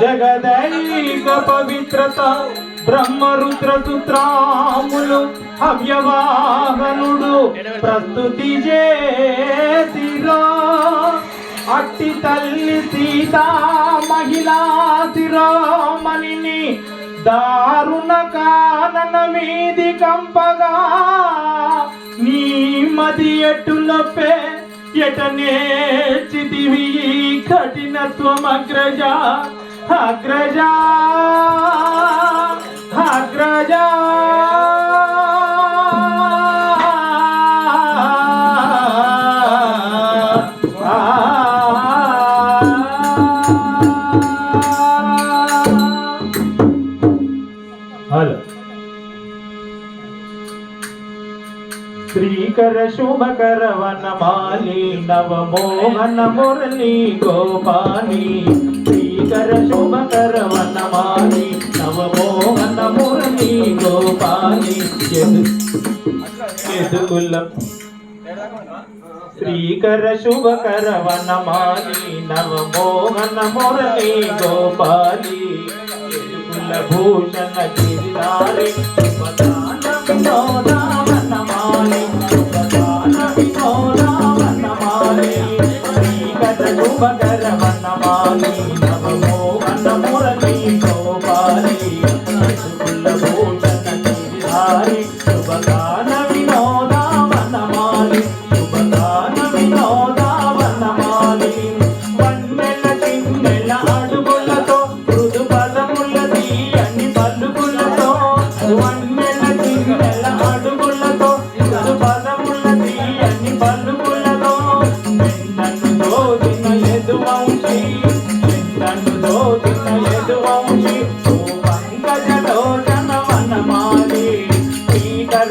జగదైక పవిత్రత బ్రహ్మరుద్రసూత్రాములు హవ్యవాహనుడు ప్రస్తుతి చేసిరా అట్టి తల్లి సీత మహిళా శిరోమణిని దారుణ కానన మీది కంపగా. నీ మది ఎట్టుల నొప్పే ఎటనేచితివి కఠినత్వమగ్రజ అగ్రజ అగ్రజ. హలో. శ్రీకర శుభకర వనమాలి నవమోహన మురళీ గోపాలి శ్రీకర శుభకర వనమాలి నవమోహన మురళీ గోపాలి శ్రీకర శుభకర వనమాలి నవమోహన మురళీ గోపాలి భూషణ గిరిధారి kepada